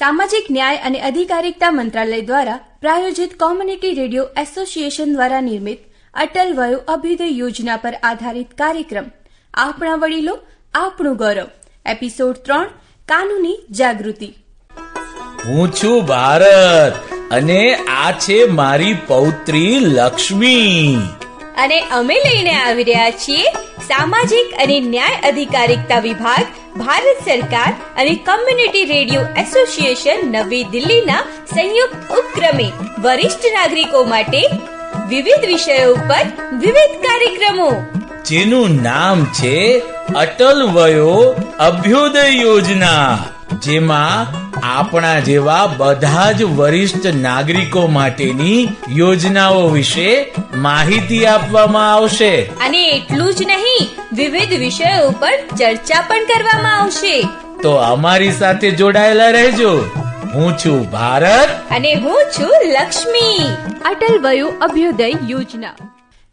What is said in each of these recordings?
સામાજિક ન્યાય અને અધિકારિકતા મંત્રાલય દ્વારા પ્રાયોજિત કોમ્યુનિટી રેડિયો એસોસિએશન દ્વારા નિર્મિત અટલ વયો અભ્યુદય યોજના પર આધારિત કાર્યક્રમ. આપણા વડીલો આપણું ગૌરવ. એપિસોડ ત્રણ કાનૂની જાગૃતિ. હું છું ભારત અને આ છે મારી પૌત્રી લક્ષ્મી. અને અમે લઈને આવી રહ્યા છીએ સામાજિક અને ન્યાય અધિકારિકતા વિભાગ ભારત સરકાર અને કમ્યુનિટી રેડિયો એસોસિએશન નવી દિલ્હીના સંયુક્ત ઉપક્રમે વરિષ્ઠ નાગરિકો માટે વિવિધ વિષયો ઉપર વિવિધ કાર્યક્રમો જેનું નામ છે અટલ વયો અભ્યુદય યોજના જેમાં આપણા જેવા બધા જ વરિષ્ઠ નાગરિકો માટેની યોજનાઓ વિશે માહિતી આપવામાં આવશે. અને એટલું જ નહીં વિવિધ વિષયો ઉપર ચર્ચા પણ કરવામાં આવશે. તો અમારી સાથે જોડાયેલા રહેજો. હું છું ભારત. અને હું છું લક્ષ્મી. અટલ વયુ અભ્યુદય યોજના.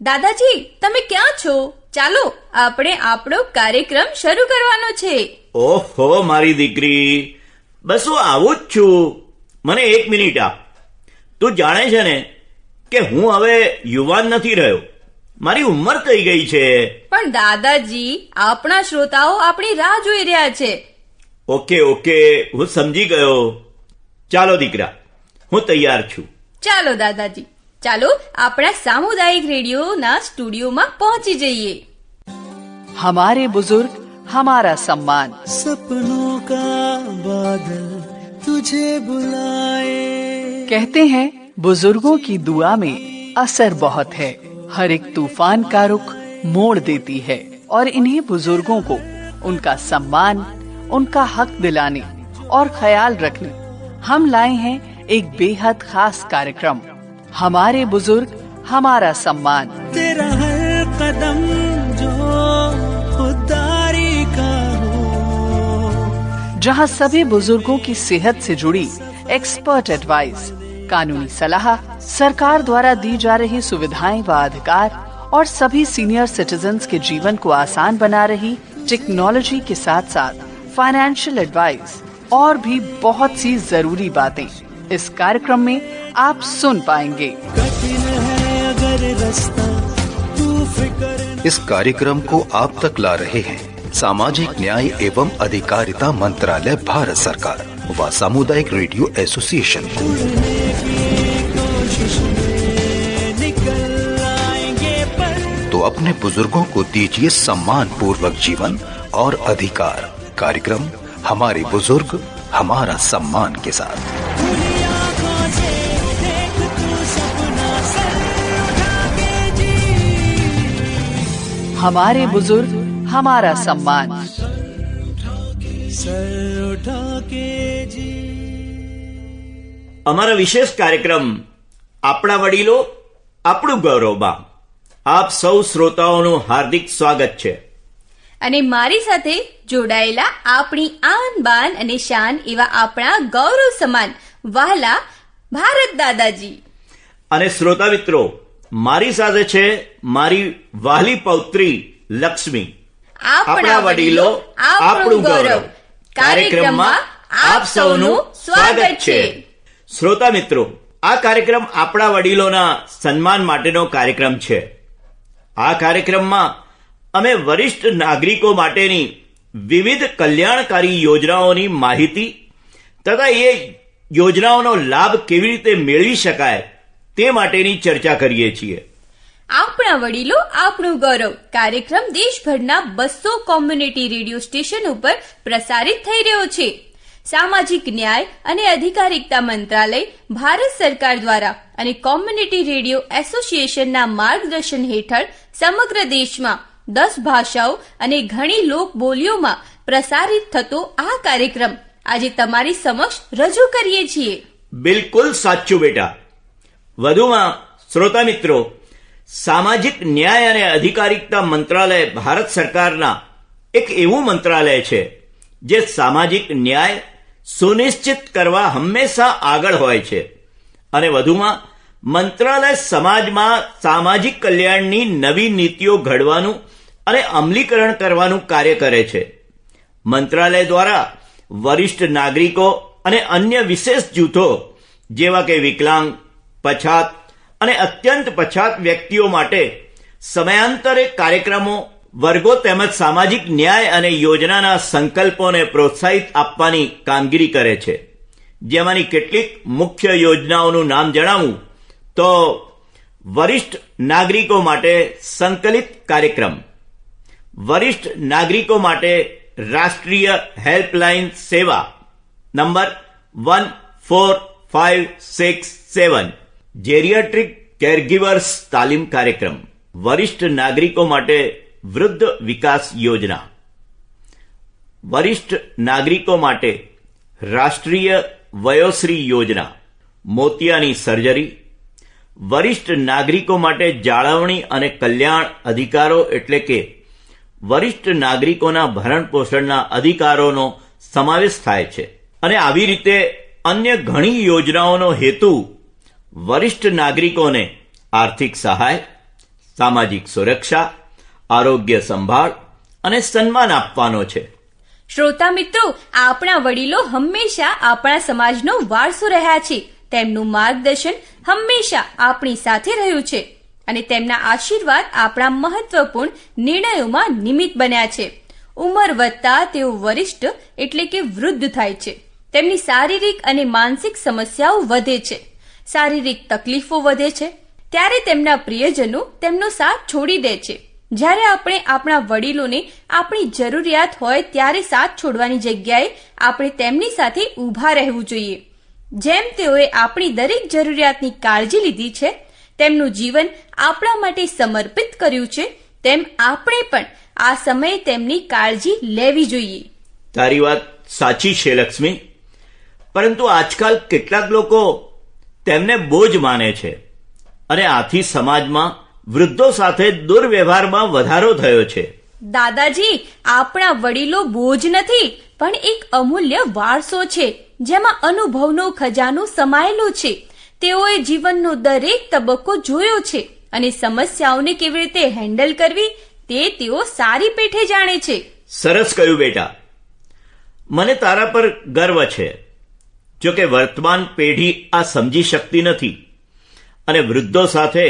દાદાજી તમે ક્યાં છો? ચાલો આપણે આપણો કાર્યક્રમ શરૂ કરવાનો છે. ઓહો મારી દીકરી. બસ હું આવું જ છું. મને એક મિનિટ આપ. તું જાણે છે ને કે હું હવે યુવાન નથી રહ્યો. મારી ઉંમર થઈ ગઈ છે? પણ દાદાજી આપણા શ્રોતાઓ આપણી રાહ જોઈ રહ્યા છે. Okay okay. હું સમજી ગયો. ચાલો દીકરા હું તૈયાર છું. ચાલો દાદાજી. ચાલો આપણા સામુદાયિક રેડિયોના સ્ટુડિયોમાં પહોંચી જઈએ. હમારે બુઝુર્ગ हमारा सम्मान। सपनों का बादल तुझे बुलाए। कहते हैं बुज़ुर्गों की दुआ में असर बहुत है। हर एक तूफ़ान का रुख मोड़ देती है और इन्हीं बुज़ुर्गों को उनका सम्मान उनका हक दिलाने और ख्याल रखने। हम लाए हैं एक बेहद खास कार्यक्रम। हमारे बुज़ुर्ग हमारा सम्मान। जहाँ सभी बुज़ुर्गों की सेहत से जुड़ी एक्सपर्ट एडवाइस कानूनी सलाह सरकार द्वारा दी जा रही सुविधाएँ व अधिकार और सभी सीनियर सिटीजन के जीवन को आसान बना रही टेक्नोलॉजी के साथ साथ फाइनेंशियल एडवाइस और भी बहुत सी ज़रूरी बातें। इस कार्यक्रम में आप सुन पाएँगे। कठिन है अगर रास्ता तू फ़िक्र इस कार्यक्रम को आप तक ला रहे हैं। सामाजिक न्याय एवं अधिकारिता मंत्रालय, भारत सरकार व सामुदायिक रेडियो एसोसिएशन। तो अपने बुज़ुर्गों को दीजिए सम्मान पूर्वक जीवन और अधिकार। कार्यक्रम, हमारे बुज़ुर्ग, हमारा सम्मान के साथ। हमारे बुज़ुर्ग हमारा सम्मान सर उठा के जी અમારા વિશેષ કાર્યક્રમ આપણા વડીલો આપણું ગૌરવમાં આપ સૌ શ્રોતાઓનું હાર્દિક સ્વાગત છે અને મારી સાથે જોડાયેલા આપણી આન બાન અને શાન એવા આપણા ગૌરવ સમાન વહાલા ભારત દાદાજી અને શ્રોતા મિત્રો મારી સાથે છે મારી વહાલી પૌત્રી લક્ષ્મી આપણા વડીલો આપણું ગૌરવ. કાર્યક્રમમાં આપ સૌનું સ્વાગત છે. શ્રોતા મિત્રો આ કાર્યક્રમ આપણા વડીલોના સન્માન માટેનો કાર્યક્રમ છે. આ કાર્યક્રમમાં અમે વરિષ્ઠ નાગરિકો માટેની વિવિધ કલ્યાણકારી યોજનાઓની માહિતી તથા એ યોજનાઓનો લાભ કેવી રીતે મેળવી શકાય તે માટેની ચર્ચા કરીએ છીએ. આપણા વડીલો આપણું ગૌરવ. કાર્યક્રમ દેશભરના બસો કોમ્યુનિટી રેડિયો સ્ટેશન ઉપર પ્રસારિત થઈ રહ્યો છે. સામાજિક ન્યાય અને અધિકારિકતા મંત્રાલય, ભારત સરકાર દ્વારા અને કોમ્યુનિટી રેડિયો એસોસિએશનના માર્ગદર્શન હેઠળ સમગ્ર દેશમાં દસ ભાષાઓ અને ઘણી લોક બોલીઓમાં પ્રસારિત થતો આ કાર્યક્રમ આજે તમારી સમક્ષ રજૂ કરીએ છીએ. બિલકુલ સાચું બેટા. વધુમાં શ્રોતા મિત્રો સામાજિક ન્યાય અને અધિકારિકતા મંત્રાલય ભારત સરકારના એક એવું મંત્રાલય છે, જે સામાજિક ન્યાય સુનિશ્ચિત કરવા હંમેશા આગળ હોય છે. અને વધુમાં, મંત્રાલય સમાજમાં સામાજિક કલ્યાણની નવી નીતિઓ ઘડવાનું અને અમલીકરણ કરવાનું કાર્ય કરે છે. મંત્રાલય દ્વારા વરિષ્ઠ નાગરિકો અને અન્ય વિશેષ જૂથો, જેવા કે વિકલાંગ, પછાત અને અત્યંત પછાત વ્યક્તિઓ માટે સમયાંતરે કાર્યક્રમો, વર્ગો તેમજ સામાજિક ન્યાય અને યોજનાના સંકલ્પોને પ્રોત્સાહિત આપવાની કામગીરી કરે છે. જેમાંની કેટલીક મુખ્ય યોજનાઓનું નામ જણાવું તો વરિષ્ઠ નાગરિકો માટે સંકલિત કાર્યક્રમ, વરિષ્ઠ નાગરિકો માટે રાષ્ટ્રીય હેલ્પલાઇન સેવા number one four five six seven geriatric caregivers તાલીમ કાર્યક્રમ, વરિષ્ઠ નાગરિકો માટે વૃદ્ધ વિકાસ યોજના. વરિષ્ઠ નાગરિકો માટે રાષ્ટ્રીય વયોશ્રી યોજના, મોતિયાની સર્જરી. વરિષ્ઠ નાગરિકો માટે જાળવણી અને કલ્યાણ અધિકારો એટલે કે વરિષ્ઠ નાગરિકોના ભરણ પોષણના અધિકારોનો સમાવેશ થાય છે. અને આવી રીતે અન્ય ઘણી યોજનાઓનો હેતુ વરિષ્ઠ નાગરિકોને આર્થિક સહાય, સામાજિક સુરક્ષા, આરોગ્ય સંભાળ અને સન્માન આપવાનો છે. શ્રોતા મિત્રો, આપણા વડીલો હંમેશા આપણા સમાજનો વારસો રહ્યા છે. તેમનું માર્ગદર્શન હંમેશા આપણી સાથે રહ્યું છે અને તેમના આશીર્વાદ આપણા મહત્વપૂર્ણ નિર્ણયોમાં નિમિત્ત બન્યા છે. ઉંમર વધતા તેઓ વરિષ્ઠ એટલે કે વૃદ્ધ થાય છે. તેમની શારીરિક અને માનસિક સમસ્યાઓ વધે છે. શારીરિક તકલીફો વધે છે, ત્યારે તેમના પ્રિયજનો તેમનો સાથ છોડી દે છે. જ્યારે આપણે આપણા વડીલોને આપણી જરૂરિયાત હોય ત્યારે સાથ છોડવાની જગ્યાએ આપણે તેમની સાથે ઊભા રહેવું જોઈએ. જેમ તેઓએ આપણી દરેક જરૂરિયાતની કાળજી લીધી છે, તેમનું જીવન આપણા માટે સમર્પિત કર્યું છે, તેમ આપણે પણ આ સમયે તેમની કાળજી લેવી જોઈએ. તારી વાત સાચી છે, લક્ષ્મી. પરંતુ આજકાલ કેટલાક લોકો તેમને બોજ માને છે. અને આથી સમાજમાં વૃદ્ધો સાથે દુર્વ્યવહારમાં વધારો થયો છે. દાદાજી આપણા વડીલો બોજ નથી પણ એક અમૂલ્ય વારસો છે જેમાં અનુભવનો ખજાનો સમાયેલો છે. તેઓએ જીવનનો દરેક તબક્કો જોયો છે અને સમસ્યાઓને કેવી રીતે હેન્ડલ કરવી તે તેઓ સારી પેઠે જાણે છે. સરસ કહ્યું બેટા. મને તારા પર ગર્વ છે. જો કે વર્તમાન પેઢી આ સમજી શકતી નથી અને વૃદ્ધો સાથે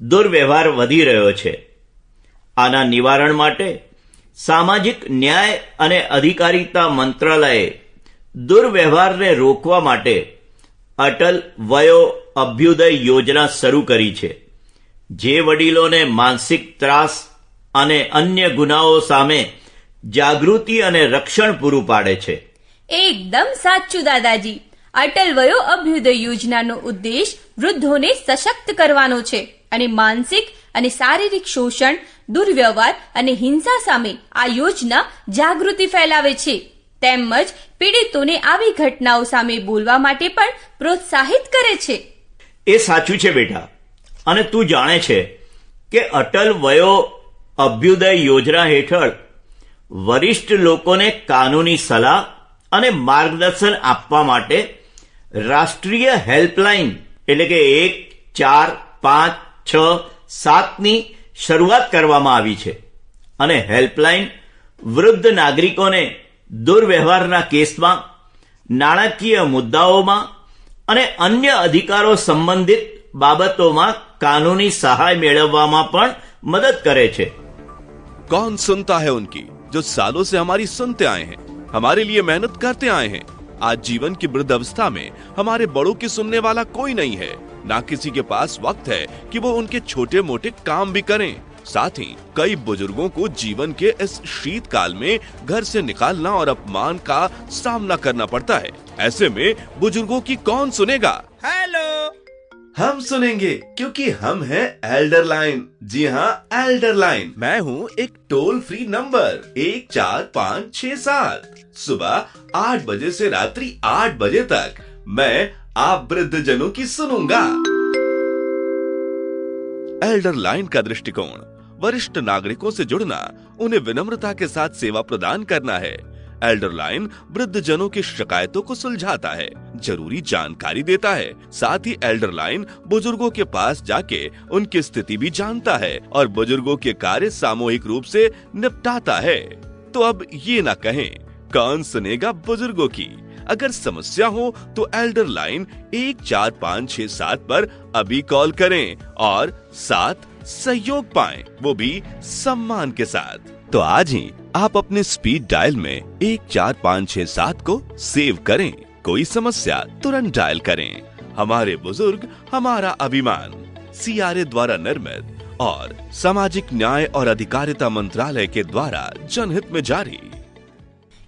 દુર્વ્યવહાર વધી રહ્યો છે. આના નિવારણ માટે સામાજિક ન્યાય અને અધિકારીતા મંત્રાલયે દુર્વ્યવહારને રોકવા માટે અટલ વયો અભ્યુદય યોજના શરૂ કરી છે, જે વડીલોને માનસિક ત્રાસ અને અન્ય ગુનાઓ સામે જાગૃતિ અને રક્ષણ પૂરું પાડે છે. એકદમ સાચું, દાદાજી. અટલ વયો અભ્યુદય યોજનાનો ઉદ્દેશ વૃદ્ધોને સશક્ત કરવાનો છે અને માનસિક અને શારીરિક શોષણ, દુર્વ્યવહાર અને હિંસા સામે આ યોજના જાગૃતિ ફેલાવે છે. તેમજ પીડિતોને આવી ઘટનાઓ સામે બોલવા માટે પણ પ્રોત્સાહિત કરે છે. એ સાચું છે બેટા. અને તું જાણે છે કે અટલ વયો અભ્યુદય યોજના હેઠળ વરિષ્ઠ લોકોને કાનૂની સલાહ અને માર્ગદર્શન આપવા માટે રાષ્ટ્રીય હેલ્પલાઇન એટલે કે એક, ચાર, પાંચ, છ, સાતની શરૂઆત કરવામાં આવી છે. અને હેલ્પલાઇન વૃદ્ધ નાગરિકોને દુર્વ્યવહારના કેસમાં, નાણાકીય મુદ્દાઓમાં અને અન્ય અધિકારો સંબંધિત બાબતોમાં કાનૂની સહાય મેળવવામાં પણ મદદ કરે છે. કોણ સુનતા હૈ ઉનકી જો સાલો સે હમારી સુનતે આયે હૈ हमारे लिए मेहनत करते आए हैं। आज जीवन की वृद्ध अवस्था में हमारे बड़ों की सुनने वाला कोई नहीं है। ना किसी के पास वक्त है कि वो उनके छोटे मोटे काम भी करें। साथ ही कई बुज़ुर्गों को जीवन के इस शीतकाल में घर से निकालना और अपमान का सामना करना पड़ता है। ऐसे में बुज़ुर्गों की कौन सुनेगा? हेलो! हम सुनेंगे, क्योंकि हम हैं एल्डर लाइन जी हाँ एल्डर लाइन मैं हूँ एक टोल फ्री नंबर एक चार पाँच छह सात। सुबह आठ बजे से रात्रि आठ बजे तक मैं आप वृद्ध जनों की सुनूँगा। एल्डर लाइन का दृष्टिकोण, वरिष्ठ नागरिकों से जुड़ना, उन्हें विनम्रता के साथ सेवा प्रदान करना है। एल्डर लाइन वृद्ध जनों की शिकायतों को सुलझाता है, ज़रूरी जानकारी देता है। साथ ही एल्डर लाइन बुज़ुर्गों के पास जाके उनकी स्थिति भी जानता है और बुज़ुर्गों के कार्य सामूहिक रूप से निपटाता है। तो अब ये ना कहें, कौन सुनेगा बुज़ुर्गों की? अगर समस्या हो तो एल्डर लाइन एक चार पाँच छह सात पर अभी कॉल करें और साथ सहयोग पाएँ, वो भी सम्मान के साथ। तो आज ही आप अपने स्पीड डायल में एक चार पाँच छह सात को सेव करें कोई समस्या तुरंत डायल करें हमारे बुजुर्ग हमारा अभिमान सीआरए द्वारा निर्मित और सामाजिक न्याय और अधिकारिता मंत्रालय के द्वारा जनहित में जारी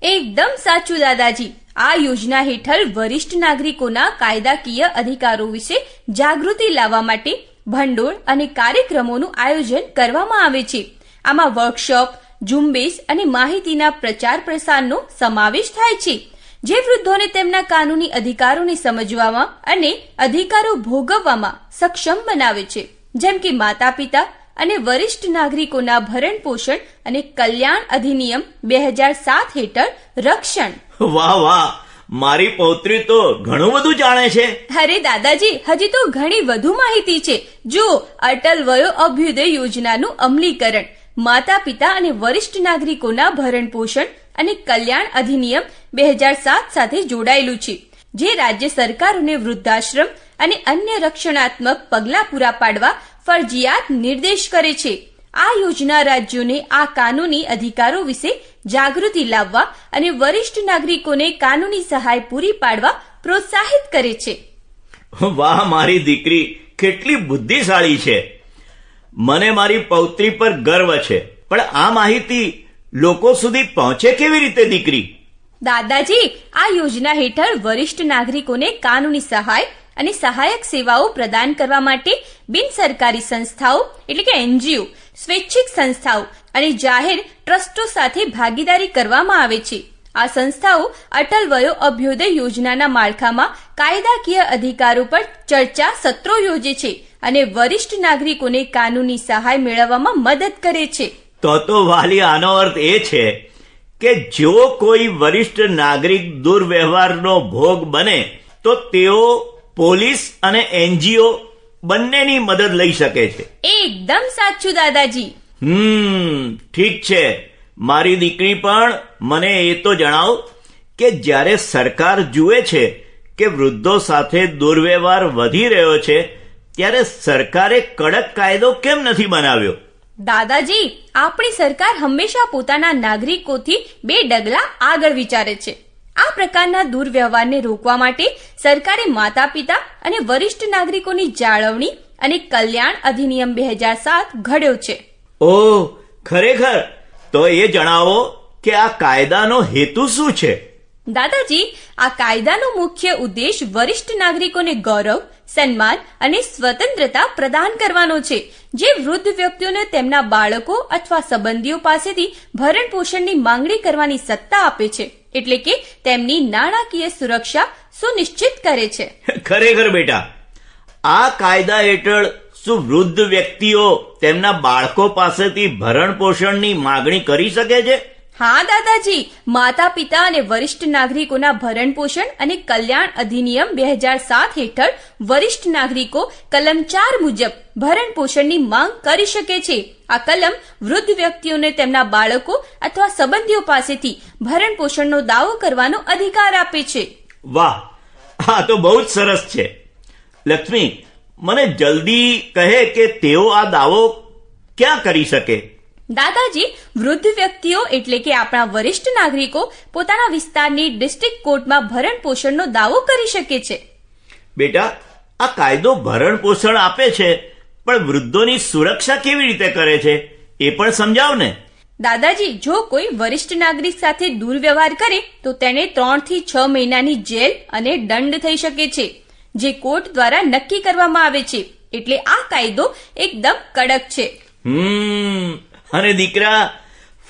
એકદમ સાચું દાદાજી આ યોજના હેઠળ વરિષ્ઠ નાગરિકોના કાયદાકીય અધિકારો વિશે જાગૃતિ લાવવા માટે ભંડોળ અને કાર્યક્રમોનું આયોજન કરવામાં આવે છે આમાં વર્કશોપ ઝુંબેશ અને માહિતીના પ્રચાર પ્રસારનો સમાવેશ થાય છે. જે વૃદ્ધોને તેમના કાનૂની અધિકારોને સમજવામાં અને અધિકારો ભોગવવામાં સક્ષમ બનાવે છે. જેમ કે માતા પિતા અને વરિષ્ઠ નાગરિકોના ભરણ પોષણ અને કલ્યાણ અધિનિયમ બે હજાર સાત હેઠળ રક્ષણ. વાહ વાહ! મારી પૌત્રી તો ઘણું બધું જાણે છે. અરે દાદાજી હજી તો ઘણી વધુ માહિતી છે. જો અટલ વયો અભ્યુદય યોજનાનું અમલીકરણ. માતા પિતા અને વરિષ્ઠ નાગરિકોના ભરણ પોષણ અને કલ્યાણ અધિનિયમ બે હજાર સાત સાથે જોડાયેલું છે, જે રાજ્ય સરકારોને વૃદ્ધાશ્રમ અને અન્ય રક્ષણાત્મક પગલાં પૂરા પાડવા ફરજિયાત નિર્દેશ કરે છે. આ યોજના રાજ્યોને આ કાનૂની અધિકારો વિશે જાગૃતિ લાવવા અને વરિષ્ઠ નાગરિકોને કાનૂની સહાય પૂરી પાડવા પ્રોત્સાહિત કરે છે. વાહ, મારી દીકરી, કેટલી બુદ્ધિશાળી છે. મને મારી પૌત્રી પર ગર્વ છે. પણ આ માહિતી લોકો સુધી પહોંચે કેવી રીતે, દીકરી? દાદાજી, આ યોજના હેઠળ વરિષ્ઠ નાગરિકોને કાનૂની સહાય અને સહાયક સેવાઓ પ્રદાન કરવા માટે બિન સરકારી સંસ્થાઓ, એટલે કે એનજીઓ, સ્વૈચ્છિક સંસ્થાઓ અને જાહેર ટ્રસ્ટો સાથે ભાગીદારી કરવામાં આવે છે. આ સંસ્થાઓ અટલ વયો અભ્યુદય યોજનાના માળખામાં કાયદાકીય અધિકારો પર ચર્ચા સત્રો યોજે છે. અને વરિષ્ઠ નાગરિકોને કાનૂની સહાય મેળવવામાં મદદ કરે છે. તો તો વાલી આનો અર્થ એ છે કે જો કોઈ વરિષ્ઠ નાગરિક દુર્વ્યવહારનો ભોગ બને તો તેઓ પોલીસ અને એનજીઓ બંનેની મદદ લઈ શકે છે. એકદમ સાચું દાદાજી. હમ ઠીક છે. મારી દીકરી પણ મને એ તો જણાવ કે જ્યારે સરકાર જુએ છે કે વૃદ્ધો સાથે દુર્વ્યવહાર વધી રહ્યો છે ત્યારે સરકારે કડક કાયદો કેમ નથી બનાવ્યો? દાદાજી આપણી સરકાર હંમેશા પોતાના નાગરિકોથી બે ડગલા આગળ વિચારે છે. આ પ્રકારના દુર્વ્યવહારને રોકવા માટે સરકારે માતા પિતા અને વરિષ્ઠ નાગરિકોની જાળવણી અને કલ્યાણ અધિનિયમ બે હજાર સાત ઘડ્યો છે. ઓહ ખરેખર? તો એ જણાવો કે આ કાયદાનો હેતુ શું છે? દાદાજી આ કાયદાનો મુખ્ય ઉદ્દેશ વરિષ્ઠ નાગરિકોને ગૌરવ સન્માન અને સ્વતંત્રતા પ્રદાન કરવાનો છે, જે વૃદ્ધ વ્યક્તિઓને તેમના બાળકો અથવા સંબંધીઓ પાસેથી ભરણ પોષણની માંગણી કરવાની સત્તા આપે છે, એટલે કે તેમની નાણાકીય સુરક્ષા સુનિશ્ચિત કરે છે. ખરેખર બેટા, આ કાયદા હેઠળ શું વૃદ્ધ વ્યક્તિઓ તેમના બાળકો પાસેથી ભરણ પોષણની માગણી કરી શકે છે? હા, દાદાજી. માતા પિતા અને વરિષ્ઠ નાગરિકોના ભરણ પોષણ અને કલ્યાણ અધિનિયમ બે હજાર સાત હેઠળ વરિષ્ઠ નાગરિકો કલમ ચાર મુજબ ભરણ પોષણની માંગ કરી શકે છે. આ કલમ વૃદ્ધ વ્યક્તિઓને તેમના બાળકો અથવા સંબંધીઓ પાસેથી ભરણ પોષણનો દાવો કરવાનો અધિકાર આપે છે. વાહ, આ તો બહુ જ સરસ છે. લક્ષ્મી, મને જલ્દી કહે કે તેઓ આ દાવો ક્યાં કરી શકે? દાદાજી વૃદ્ધ વ્યક્તિઓ એટલે કે આપણા વરિષ્ઠ નાગરિકો પોતાના વિસ્તારની ડિસ્ટ્રિક્ટ કોર્ટમાં ભરણ પોષણનો દાવો કરી શકે છે. બેટા આ કાયદો ભરણ પોષણ આપે છે પણ વૃદ્ધોની સુરક્ષા કેવી રીતે કરે છે એ પણ સમજાવ ને. દાદાજી જો કોઈ વરિષ્ઠ નાગરિક સાથે દુર્વ્યવહાર કરે તો તેને ત્રણથી છ મહિનાની જેલ અને દંડ થઈ શકે છે જે કોર્ટ દ્વારા નક્કી કરવામાં આવે છે. એટલે આ કાયદો એકદમ કડક છે. હમ અને દીકરા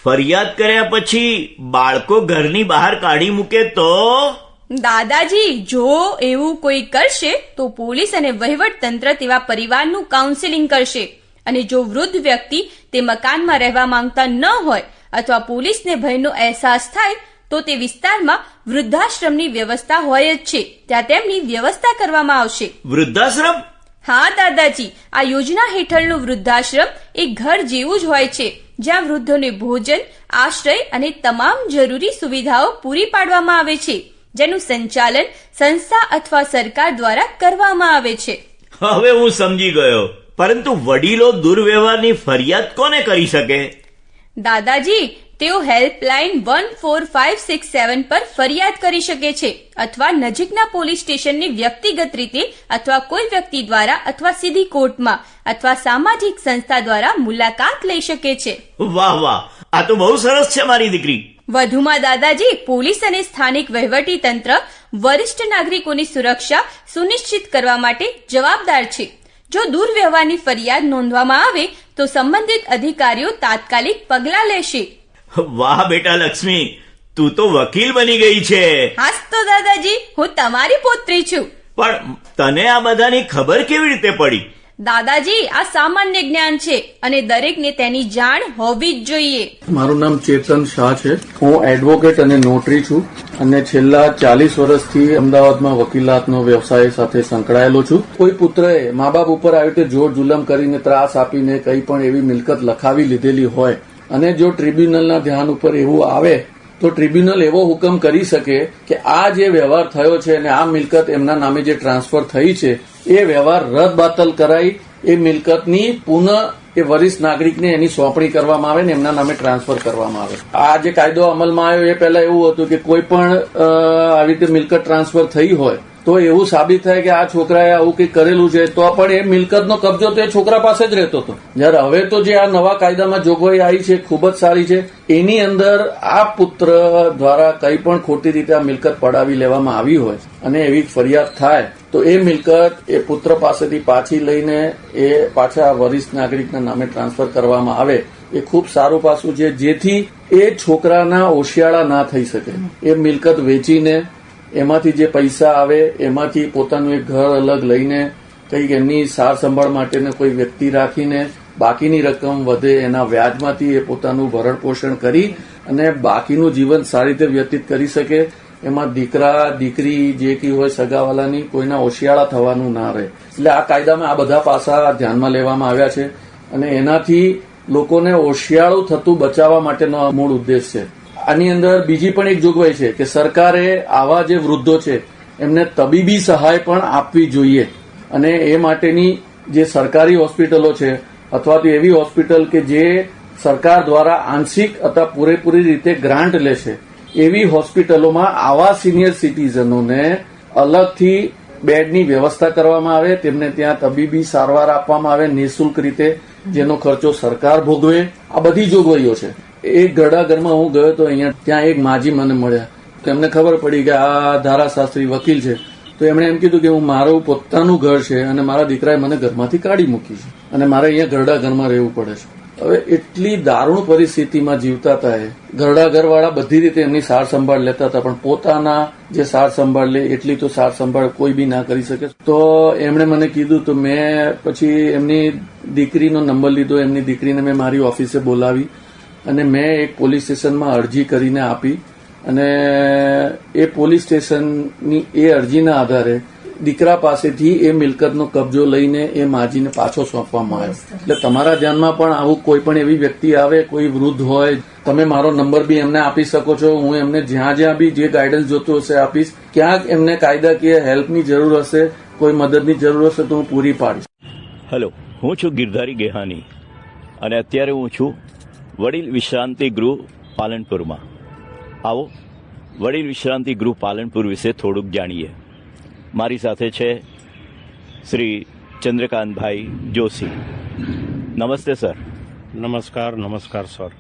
ફરિયાદ કર્યા પછી બાળકો ઘરની બહાર કાઢી મૂકે તો? દાદાજી જો એવું કોઈ કરશે તો પોલીસ અને વહીવટ તંત્ર તેવા પરિવારનું કાઉન્સેલિંગ કરશે. અને જો વૃદ્ધ વ્યક્તિ તે મકાનમાં રહેવા માંગતા ન હોય અથવા પોલીસને ભયનો અહેસાસ થાય તો તે વિસ્તારમાં વૃદ્ધાશ્રમની વ્યવસ્થા હોય જ છે. ત્યાં તેમની વ્યવસ્થા કરવામાં આવશે. વૃદ્ધાશ્રમ? હા દાદાજી આ યોજના હેઠળનું વૃદ્ધાશ્રમ એ ઘર જેવું જ હોય છે જ્યાં વૃદ્ધોને ભોજન આશ્રય અને તમામ જરૂરી સુવિધાઓ પૂરી પાડવામાં આવે છે જેનું સંચાલન સંસ્થા અથવા સરકાર દ્વારા કરવામાં આવે છે. હવે હું સમજી ગયો. પરંતુ વડીલો દુર્વ્યવહારની ફરિયાદ કોને કરી શકે? દાદાજી તેઓ helpline one four five six seven પર ફરિયાદ કરી શકે છે અથવા નજીકના પોલીસ સ્ટેશનની વ્યક્તિગત રીતે અથવા કોઈ વ્યક્તિ દ્વારા અથવા સીધી કોર્ટમાં અથવા સામાજિક સંસ્થા દ્વારા મુલાકાત લઈ શકે છે. વાહ વાહ. આ તો બહુ સરસ છે મારી દીકરી. વધુમાં દાદાજી પોલીસ અને સ્થાનિક વહીવટી તંત્ર વરિષ્ઠ નાગરિકોની સુરક્ષા સુનિશ્ચિત કરવા માટે જવાબદાર છે. જો દુર્વ્યવહારની ફરિયાદ નોંધવામાં આવે તો સંબંધિત અધિકારીઓ તાત્કાલિક પગલાં લેશે. વાહ બેટા લક્ષ્મી તું તો વકીલ બની ગઈ છે. હાસ તો દાદાજી હું તમારી પુત્રી છું. પણ તને આ બધાની ખબર કેવી રીતે પડી? દાદાજી આ સામાન્ય જ્ઞાન છે અને દરેકને તેની જાણ હોવી જ જોઈએ. મારું નામ ચેતન શાહ છે. હું એડવોકેટ અને નોટરી છું અને છેલ્લા ચાલીસ વર્ષથી અમદાવાદમાં વકીલાતનો વ્યવસાય સાથે સંકળાયેલો છું. કોઈ પુત્રએ મા બાપ ઉપર આવી રીતે જોર જુલમ કરીને ત્રાસ આપીને કંઈ પણ એવી મિલકત લખાવી લીધેલી હોય અને જો ટ્રિબ્યુનલના ધ્યાન ઉપર એવું આવે, તો ટ્રિબ્યુનલ એવો હુકમ કરી શકે કે આ જે વ્યવહાર થયો છે અને આ મિલકત એમના નામે જે ટ્રાન્સફર થઈ છે, એ વ્યવહાર રદ બાતલ કરાઈ, એ મિલકતની પુનઃ એ વરિષ્ઠ નાગરિકને એની સોંપણી કરવામાં આવે ને એમના નામે ટ્રાન્સફર કરવામાં આવે. આ જે કાયદો અમલમાં આવ્યો એ પહેલા એવું હતું કે કોઈ પણ આવી રીતે મિલકત ટ્રાન્સફર થઈ હોય તો એવું સાબિત થાય કે આ છોકરાએ આવું કંઈક કરેલું છે, તો પણ એ મિલકતનો કબજો તો એ છોકરા પાસે જ રહેતો હતો. જ્યારે હવે તો જે આ નવા કાયદામાં જોગવાઈ આવી છે, ખૂબ જ સારી છે, એની અંદર આ પુત્ર દ્વારા કંઈ પણ ખોટી રીતે આ મિલકત પડાવી લેવામાં આવી હોય અને એવી ફરિયાદ થાય, તો એ મિલકત એ પુત્ર પાસેથી પાછી લઈને એ પાછા વરિષ્ઠ નાગરિકના નામે ટ્રાન્સફર કરવામાં આવે, એ ખૂબ સારું પાસું છે, જેથી એ છોકરાના ઓશિયાળા ના થઈ શકે. એ મિલકત વેચીને એમાંથી જે પૈસા આવે, એમાંથી પોતાનું એક ઘર અલગ લઈને કંઈક એમની સાર સંભાળ માટેને કોઈ વ્યક્તિ રાખીને બાકીની રકમ વધે એના વ્યાજમાંથી એ પોતાનું ભરણ પોષણ કરી અને બાકીનું જીવન સારી રીતે વ્યતીત કરી શકે. એમાં દીકરા, દીકરી જે કી હોય સગાવાલાની કોઈના ઓશિયાળા થવાનું ના રહે. એટલે આ કાયદામાં આ બધા પાસા ધ્યાનમાં લેવામાં આવ્યા છે અને એનાથી લોકોને ઓશિયાળું થતું બચાવવા માટેનો મૂળ ઉદ્દેશ છે. આની અંદર બીજી પણ એક જોગવાઈ છે કે સરકારે આવા જે વૃદ્ધો છે, એમને તબીબી સહાય પણ આપવી જોઈએ. અને એ માટેની જે સરકારી હોસ્પિટલો છે, અથવા તો એવી હોસ્પિટલ કે જે સરકાર દ્વારા આંશિક અથવા પૂરેપૂરી રીતે ગ્રાન્ટ લેશે એવી હોસ્પિટલોમાં આવા સિનિયર સિટીઝનોને અલગથી બેડની વ્યવસ્થા કરવામાં આવે, તેમને ત્યાં તબીબી સારવાર આપવામાં આવે, નિઃશુલ્ક રીતે, જેનો ખર્ચો સરકાર ભોગવે. આ બધી જોગવાઈઓ છે. એક ઘરડાઘરમાં હું ગયો તો અહીંયા ત્યાં એક માજી મને મળ્યા. તો એમને ખબર પડી કે આ ધારાશાસ્ત્રી વકીલ છે. તો એમણે એમ કીધું કે હું મારું પોતાનું ઘર છે અને મારા દીકરાએ મને ઘરમાંથી કાઢી મૂકી છે. અને મારે અહીંયા ઘરડા ઘરમાં રહેવું પડે છે. હવે એટલી દારૂણ પરિસ્થિતિમાં જીવતા હતા એ. ઘરડા ઘરવાળા બધી રીતે એમની સાર સંભાળ લેતા હતા, પણ પોતાના જે સાર સંભાળ લે, એટલી તો સાર સંભાળ કોઈ બી ના કરી શકે. તો એમણે મને કીધું, તો મેં પછી એમની દીકરીનો નંબર લીધો, એમની દીકરીને મેં મારી ઓફિસે બોલાવી. અને મેં એક પોલીસ સ્ટેશનમાં અરજી કરીને આપી અને એ પોલીસ સ્ટેશનની એ અરજીના આધારે દીકરા પાસેથી એ મિલકતનો કબજો લઈને એ માજીને પાછો સોંપવામાં આવ્યો. એટલે તમારા ધ્યાનમાં પણ આવું કોઈ પણ એવી વ્યક્તિ આવે, કોઈ વૃદ્ધ હોય, તમે મારો નંબર બી એમને આપી શકો છો, હું એમને જ્યાં જ્યાં બી જે ગાઈડન્સ જોતું હશે આપીશ, ક્યાંક એમને કાયદાકીય હેલ્પની જરૂર હશે, કોઈ મદદની જરૂર હશે તો હું પૂરી પાડીશ. હેલો હું છું ગિરધારી ગેહાની અને અત્યારે હું છું વડીલ વિશ્રાંતિ ગૃહ પાલનપુરમાં. આવો વડીલ વિશ્રાંતિ ગૃહ પાલનપુર વિશે થોડુંક જાણીએ. મારી સાથે છે શ્રી ચંદ્રકાંતભાઈ જોશી. નમસ્તે સર. નમસ્કાર નમસ્કાર સર.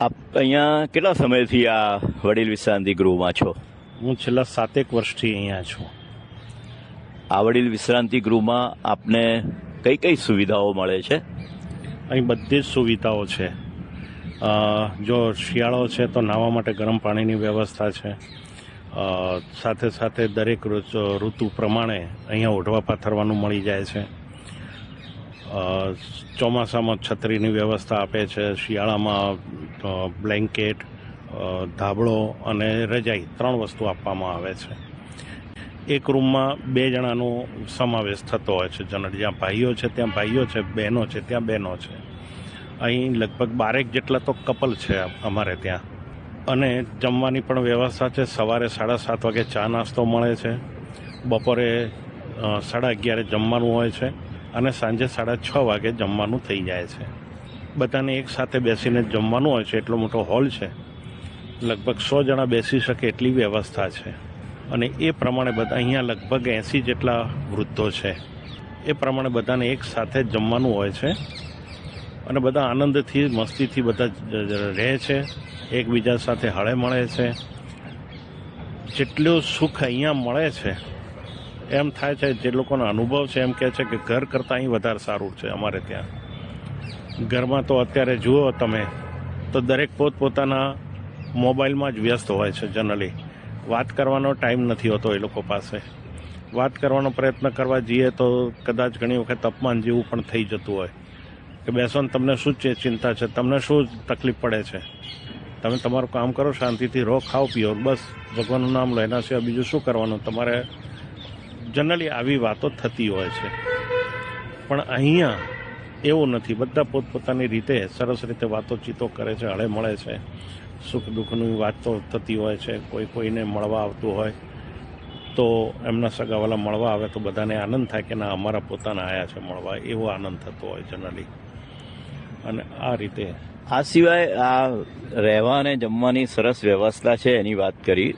આપ અહીંયા કેટલા સમયથી આ વડીલ વિશ્રાંતિ ગૃહમાં છો? હું છેલ્લા સાતેક વર્ષથી અહીંયા છું. આ વડીલ વિશ્રાંતિ ગૃહમાં આપને કઈ કઈ સુવિધાઓ મળે છે? અહીં બધી જ સુવિધાઓ છે. જો શિયાળો છે તો નાહવા માટે ગરમ પાણીની વ્યવસ્થા છે. સાથે સાથે દરેક ઋતુ પ્રમાણે અહીંયા ઓઢવા પાથરવાનું મળી જાય છે. ચોમાસામાં છત્રીની વ્યવસ્થા આપે છે, શિયાળામાં બ્લેન્કેટ ધાબળો અને રજાઈ ત્રણ વસ્તુ આપવામાં આવે છે. એક રૂમમાં બે જણાનો સમાવેશ થતો હોય છે, જનરલ જ્યાં ભાઈઓ છે, ત્યાં ભાઈઓ છે, બહેનો છે, ત્યાં બહેનો છે. અહીં લગભગ બારેક જેટલા તો કપલ છે અમારે ત્યાં. અને જમવાની પણ વ્યવસ્થા છે. સવારે સાડા સાત વાગે ચા નાસ્તો મળે છે. બપોરે સાડા અગિયારે જમવાનું હોય છે અને સાંજે સાડા છ વાગે જમવાનું થઈ જાય છે. બધાને એક સાથે બેસીને જમવાનું હોય છે. એટલો મોટો હોલ છે. લગભગ સો જણા બેસી શકે એટલી વ્યવસ્થા છે. અને એ પ્રમાણે બધા, અહીંયા લગભગ એંસી જેટલા વૃદ્ધો છે. એ પ્રમાણે બધાને એક સાથે જમવાનું હોય છે. અને બધા આનંદથી, મસ્તીથી બધા રહે છે. એકબીજા સાથે હળે મળે છે. જેટલું સુખ અહીંયા મળે છે, એમ થાય છે, જે લોકોનો અનુભવ છે, એમ કહે છે કે ઘર કરતાં અહીં વધારે સારું છે અમારે ત્યાં. ઘરમાં તો અત્યારે જુઓ તમે, તો દરેક પોતપોતાના મોબાઈલમાં જ વ્યસ્ત હોય છે જનરલી. વાત કરવાનો ટાઈમ નથી હોતો એ લોકો પાસે. વાત કરવાનો પ્રયત્ન કરવા જઈએ તો કદાચ ઘણી વખત અપમાન જેવું પણ થઈ જતું હોય. કે બેસો ને તમને શું ચિંતા છે? તમને શું તકલીફ પડે છે? તમે તમારું કામ કરો, શાંતિથી રહો, ખાઓ, પીઓ. બસ, ભગવાનનું નામ લો એના સિવાય બીજું શું કરવાનું? તમારે જનરલી આવી વાતો થતી હોય છે. પણ અહીંયા એવું નથી. બધા પોતપોતાની રીતે, સરસ રીતે વાતોચીતો કરે છે, હળે મળે છે. સુખ દુઃખની વાતો થતી હોય છે. કોઈ કોઈને મળવા આવતું હોય, તો એમના સગાવાલા મળવા આવે તો બધાને આનંદ થાય કે ના, અમારા પોતાના આયા છે મળવા. એવો આનંદ થતો હોય જનરલી. અને આ રીતે આ સિવાય આ રહેવા અને જમવાની સરસ વ્યવસ્થા છે એની વાત કરી.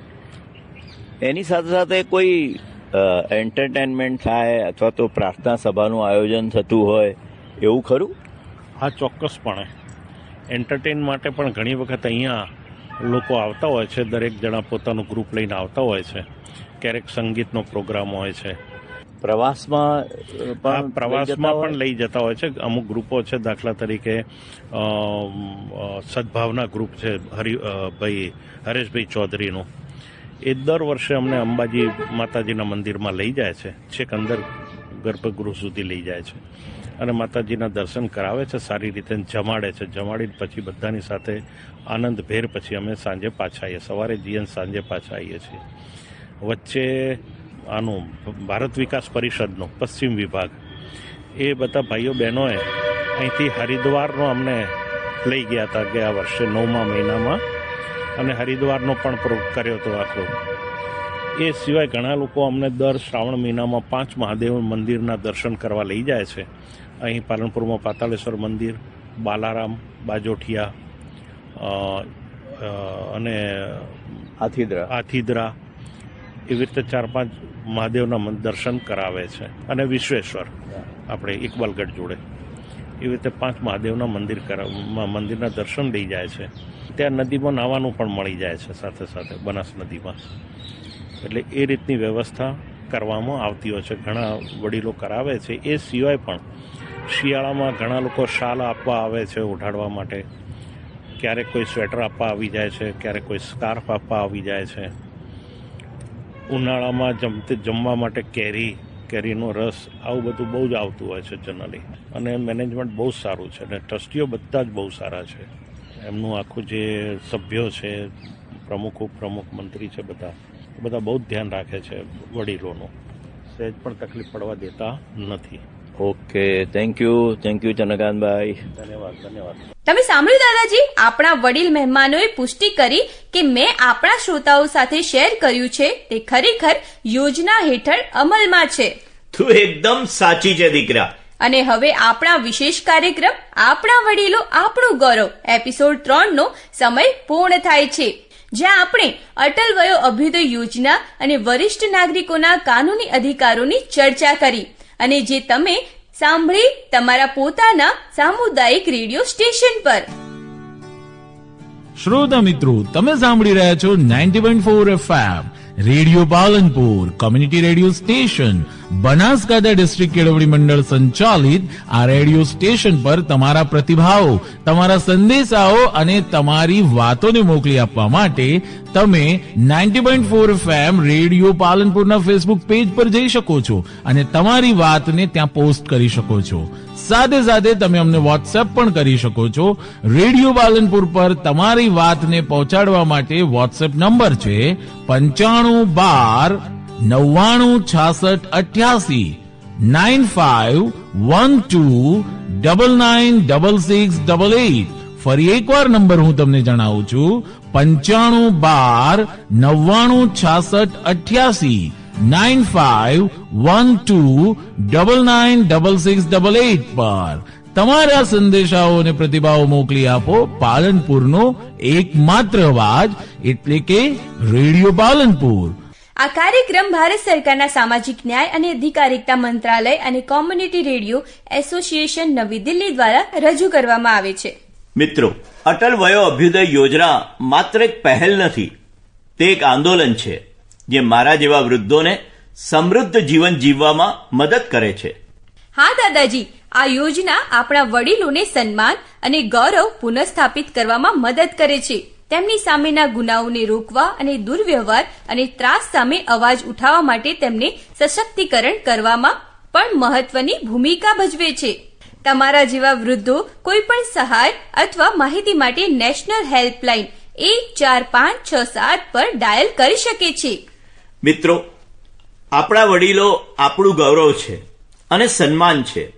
એની સાથે સાથે કોઈ એન્ટરટેનમેન્ટ થાય અથવા તો પ્રાર્થના સભાનું આયોજન થતું હોય એવું ખરું? હા ચોક્કસપણે. એન્ટરટેન માટે પણ ઘણી વખત અહીંયા લોકો આવતા હોય છે. દરેક જણા પોતાનું ગ્રુપ લઈને આવતા હોય છે. ક્યારેક સંગીતનો પ્રોગ્રામ હોય છે. પ્રવાસમાં પણ પ્રવાસમાં પણ લઈ જતા હોય છે. અમુક ગ્રુપો છે દાખલા તરીકે સદભાવના ગ્રુપ છે હરિ ભાઈ હરેશભાઈ ચૌધરીનું. એ દર વર્ષે અમને અંબાજી માતાજીના મંદિરમાં લઈ જાય છે. છેક અંદર ગર્ભગૃહ સુધી લઈ જાય છે. અને માતાજીના દર્શન કરાવે છે સારી રીતે જમાડે છે. જમાડીને પછી બધાની સાથે આનંદભેર પછી અમે સાંજે પાછા આવીએ. સવારે જઈએ સાંજે પાછા આવીએ છીએ. વચ્ચે આનું ભારત વિકાસ પરિષદનો પશ્ચિમ વિભાગ એ બધા ભાઈઓ બહેનોએ અહીંથી હરિદ્વારનો અમને લઈ ગયા હતા ગયા વર્ષે નવમા મહિનામાં. અને હરિદ્વારનો પણ કર્યો હતો આખો. એ સિવાય ઘણા લોકો અમને દર શ્રાવણ મહિનામાં પાંચ મહાદેવ મંદિરના દર્શન કરવા લઈ જાય છે. અહીં પાલનપુરમાં પાતાળેશ્વર મંદિર બાલારામ બાજોઠિયા અને આથિદ્રા હાથીદરા એવી રીતે ચાર પાંચ મહાદેવના દર્શન કરાવે છે. અને વિશ્વેશ્વર, આપણે ઇકબાલગઢ જોડે. એવી રીતે પાંચ મહાદેવના મંદિર કરા- મંદિરના દર્શન લઈ જાય છે. ત્યાં નદીમાં નાહવાનું પણ મળી જાય છે સાથે સાથે, બનાસ નદીમાં. એટલે એ રીતની વ્યવસ્થા કરવામાં આવતી હોય છે. ઘણા વડીલો કરાવે છે. એ સિવાય પણ શિયાળામાં ઘણા લોકો શાલ આપવા આવે છે ઓઢાડવા માટે. ક્યારેક કોઈ સ્વેટર આપવા આવી જાય છે, ક્યારેક કોઈ સ્કાર્ફ આપવા આવી જાય છે. ઉનાળામાં જમતે જમવા માટે કેરી, કેરીનો રસ, આવું બધું બહુ જ આવતું હોય છે જનરલી અને મેનેજમેન્ટ બહુ સારું છે અને ટ્રસ્ટીઓ બધા જ બહુ સારા છે. એમનું આખું જે સભ્યો છે, પ્રમુખ, ઉપપ્રમુખ, મંત્રી છે બધા બધા બહુ જ ધ્યાન રાખે છે વડીલોનું. સહેજ પણ તકલીફ પડવા દેતા નથી. Okay thank you thank you Chandrakantbhai ધન્યવાદ ધન્યવાદ. તમે સાંભળ્યું દાદાજી આપણા વડીલ મહેમાનોએ પુષ્ટિ કરી કે મેં આપણા શ્રોતાઓ સાથે શેર કર્યું છે તે ખરેખર યોજના હેઠળ અમલમાં છે. તું એકદમ સાચી છે દીકરા. અને હવે આપણા વિશેષ કાર્યક્રમ આપણા વડીલો આપણું ગૌરવ એપિસોડ ત્રણ નો સમય પૂર્ણ થાય છે. જ્યાં આપણે અટલ વયો અભ્યુદય યોજના અને વરિષ્ઠ નાગરિકોના કાનૂની અધિકારોની ચર્ચા કરી. અને જે તમે સાંભળી તમારા પોતાના સામુદાયિક રેડિયો સ્ટેશન પર. શ્રોતા મિત્રો, તમે સાંભળી રહ્યા છો ninety point four FM radio Palanpur community radio station, Banaskantha district કેળવણી મંડળ સંચાલિત આ રેડિયો સ્ટેશન પર તમારા પ્રતિભાવો, તમારા સંદેશાઓ અને તમારી વાતોને મોકલી આપવા માટે તમે ninety point four FM radio પાલનપુરના Facebook page પર જઈ શકો છો અને તમારી વાતને ત્યાં પોસ્ટ કરી શકો છો. સાથે સાથે તમે અમને વોટ્સએપ પણ કરી શકો છો. રેડિયો પાલનપુર પર તમારી વાતને પહોંચાડવા માટે વોટ્સએપ નંબર છે પંચાણું બાર નવ્વાણું છાસઠ અઠ્યાસી nine five one two double nine double six double eight ફરી એકવાર નંબર હું તમને જણાવું છું. પંચાણું બાર નવ્વાણું છાસઠ અઠ્યાસી nine five one two double nine double six double eight પર તમારા સંદેશાઓ અને પ્રતિભાવો મોકલી આપો પાલનપુરનો એકમાત્ર અવાજ એટલે કે રેડિયો પાલનપુર આ કાર્યક્રમ ભારત સરકારના સામાજિક ન્યાય અને અધિકારિતા મંત્રાલય અને કોમ્યુનિટી રેડિયો એસોસિએશન નવી દિલ્હી દ્વારા રજૂ કરવામાં આવે છે મિત્રો અટલ વયો અભ્યુદય યોજના માત્ર એક પહેલ નથી તે એક આંદોલન છે જે મારા જેવા વૃદ્ધોને સમૃદ્ધ જીવન જીવવામાં મદદ કરે છે. હા, દાદાજી, આ યોજના આપણા વડીલોને સન્માન અને ગૌરવ પુનઃસ્થાપિત કરવામાં મદદ કરે છે. તેમની સામેના ગુનાઓને રોકવા અને દુર્વ્યવહાર અને ત્રાસ સામે અવાજ ઉઠાવવા માટે તેમને સશક્તિકરણ કરવામાં પણ મહત્વની ભૂમિકા ભજવે છે. તમારા જેવા વૃદ્ધો કોઈ પણ સહાય અથવા માહિતી માટે નેશનલ હેલ્પલાઇન એક ચાર પાંચ છ સાત પર ડાયલ કરી શકે છે. મિત્રો આપણા વડીલો આપણું ગૌરવ છે અને સન્માન છે.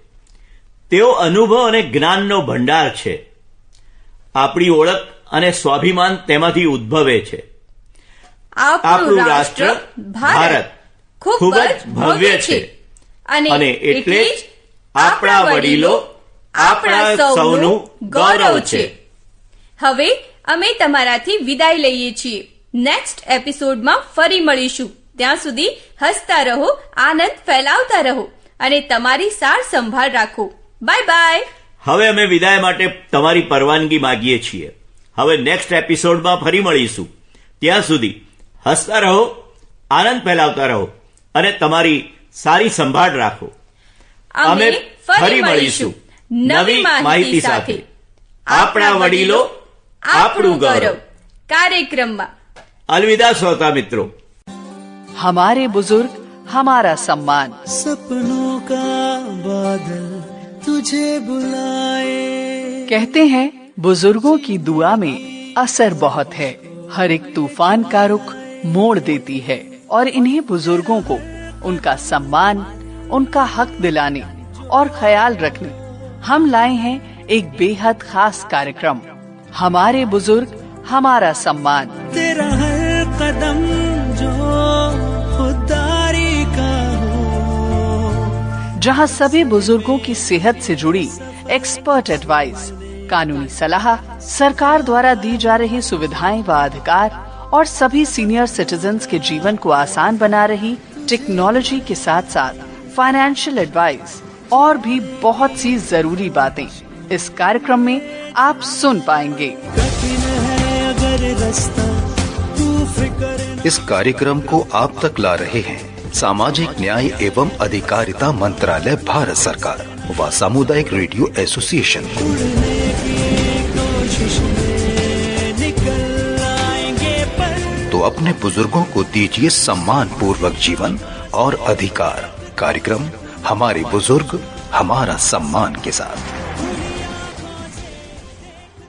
તેઓ અનુભવ અને જ્ઞાનનો ભંડાર છે. આપણી ઓળખ અને સ્વાભિમાન તેમાંથી ઉદ્ભવે છે. આપણું રાષ્ટ્ર ભારત ખૂબ જ ભવ્ય છે. અને એટલે જ આપણા વડીલો આપણા સૌનું ગૌરવ છે. હવે અમે તમારાથી વિદાય લઈએ છીએ. નેક્સ્ટ એપિસોડમાં ફરી મળીશું. ત્યાં સુધી હસતા રહો આનંદ ફેલાવતા રહો અને તમારી સાર સંભાળ રાખો. બાય બાય હવે અમે વિદાય માટે તમારી પરવાનગી માગીએ છીએ. હવે નેક્સ્ટ એપિસોડમાં ફરી મળીશું. ત્યાં સુધી હસતા રહો આનંદ ફેલાવતા રહો અને તમારી સારી સંભાળ રાખો. અમે ફરી મળીશું. નવી માહિતી સાથે. આપણા વડીલો આપણું ગૌરવ. કાર્યક્રમમાં. अलविदा श्रोता मित्रों। हमारे बुज़ुर्ग हमारा सम्मान। सपनों का बादल तुझे बुलाए। कहते हैं बुज़ुर्गों की दुआ में असर बहुत है। हर एक तूफ़ान का रुख मोड़ देती है और इन्हें बुज़ुर्गों को उनका सम्मान उनका हक दिलाने और ख्याल रखने। हम लाए हैं एक बेहद खास कार्यक्रम। हमारे बुज़ुर्ग हमारा सम्मान। तेरा कदम जो खुदारी का हो। जहाँ सभी बुज़ुर्गों की सेहत से जुड़ी एक्सपर्ट एडवाइस कानूनी सलाह सरकार द्वारा दी जा रही सुविधाएँ व अधिकार और सभी सीनियर सिटीजन के जीवन को आसान बना रही टेक्नोलॉजी के साथ साथ फाइनेंशियल एडवाइस और भी बहुत सी ज़रूरी बातें। इस कार्यक्रम में आप सुन पाएँगे। कठिन है अगर रास्ता इस कार्यक्रम को आप तक ला रहे हैं सामाजिक न्याय एवं अधिकारिता मंत्रालय, भारत सरकार व सामुदायिक रेडियो एसोसिएशन। तो अपने बुज़ुर्गों को दीजिए सम्मान पूर्वक जीवन और अधिकार। कार्यक्रम हमारे बुज़ुर्ग, हमारा सम्मान के साथ।